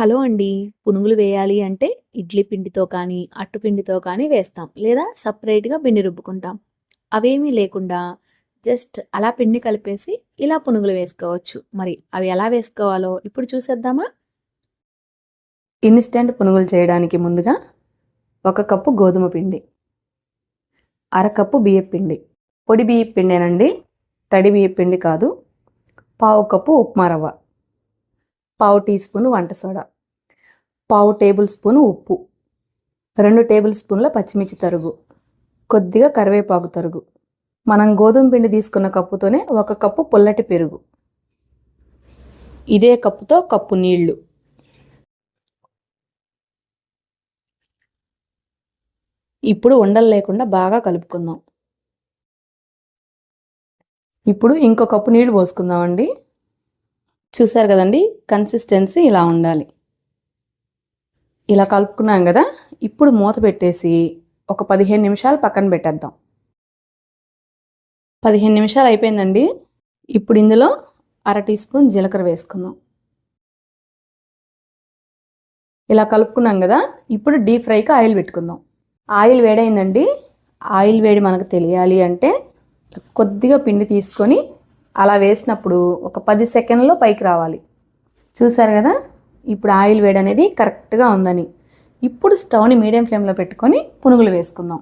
Hello అండి. పునుగులు వేయాలి అంటే ఇడ్లీ పిండితో కానీ, అట్టు పిండితో కానీ వేస్తాం. లేదా సపరేట్గా పిండి రుబ్బుకుంటాం. అవేమీ లేకుండా జస్ట్ అలా పిండి కలిపేసి ఇలా పునుగులు వేసుకోవచ్చు. మరి అవి ఎలా వేసుకోవాలో ఇప్పుడు చూసేద్దామా? ఇన్స్టెంట్ పునుగులు చేయడానికి ముందుగా ఒక కప్పు గోధుమ పిండి, అరకప్పు బియ్యపు పిండి. పొడి బియ్యపిండేనండి తడి బియ్యపిండి కాదు. పావు కప్పు ఉప్మా రవ్వ. పావు టీ స్పూన్ వంట సోడా. పావు టేబుల్ స్పూన్ ఉప్పు. రెండు టేబుల్ స్పూన్ల పచ్చిమిర్చి తరుగు. కొద్దిగా కరివేపాకు తరుగు. మనం గోధుమ పిండి తీసుకున్న కప్పుతోనే ఒక కప్పు పుల్లటి పెరుగు. ఇదే కప్పుతో కప్పు నీళ్ళు. ఇప్పుడు ఉండలు లేకుండా బాగా కలుపుకుందాం. ఇప్పుడు ఇంకో కప్పు నీళ్ళు పోసుకుందామండి. చూసారు కదండీ! కన్సిస్టెన్సీ ఇలా ఉండాలి. ఇలా కలుపుకున్నాం కదా! ఇప్పుడు మూత పెట్టేసి ఒక 15 నిమిషాలు పక్కన పెట్టేద్దాం. 15 నిమిషాలు అయిపోయిందండి. ఇప్పుడు ఇందులో అర టీ స్పూన్ జీలకర్ర వేసుకుందాం. ఇలా కలుపుకున్నాం కదా! ఇప్పుడు డీప్ ఫ్రైకి ఆయిల్ పెట్టుకుందాం. ఆయిల్ వేడైందండి. ఆయిల్ వేడి మనకు తెలియాలి అంటే కొద్దిగా పిండి తీసుకొని అలా వేసినప్పుడు ఒక పది సెకండ్లో పైకి రావాలి. చూసారు కదా! ఇప్పుడు ఆయిల్ వేడి అనేది కరెక్ట్‌గా ఉందని. ఇప్పుడు స్టవ్‌ని మీడియం ఫ్లేమ్‌లో పెట్టుకొని పునుగులు వేసుకుందాం.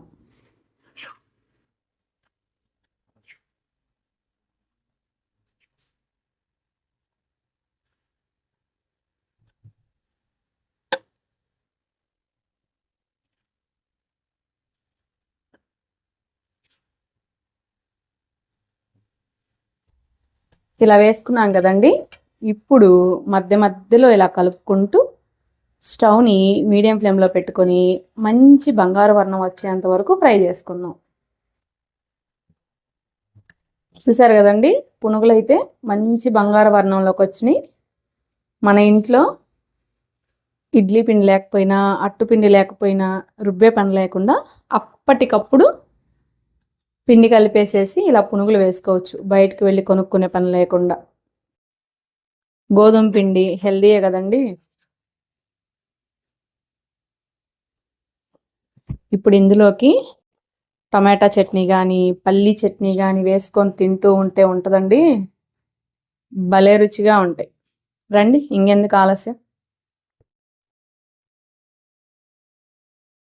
ఇలా వేసుకున్నాం కదండీ! ఇప్పుడు మధ్య మధ్యలో ఇలా కలుపుకుంటూ స్టవ్‌ని మీడియం ఫ్లేమ్‌లో పెట్టుకొని మంచి బంగారు వర్ణం వచ్చేంత వరకు ఫ్రై చేసుకుందాం. చూసారు కదండీ! పునుగులైతే మంచి బంగారు వర్ణంలోకి వచ్చినాయి. మన ఇంట్లో ఇడ్లీ పిండి లేకపోయినా, అట్టు పిండి లేకపోయినా రుబ్బే పని లేకుండా అప్పటికప్పుడు పిండి కలిపేసేసి ఇలా పునుగులు వేసుకోవచ్చు. బయటకు వెళ్ళి కొనుక్కునే పని లేకుండా. గోధుమ పిండి హెల్దీయే కదండీ! ఇప్పుడు ఇందులోకి టమాటా చట్నీ కానీ పల్లీ చట్నీ కానీ వేసుకొని తింటూ ఉంటే ఉంటుందండి భలే రుచిగా ఉంటాయి. రండి ఇంకెందుకు ఆలస్యం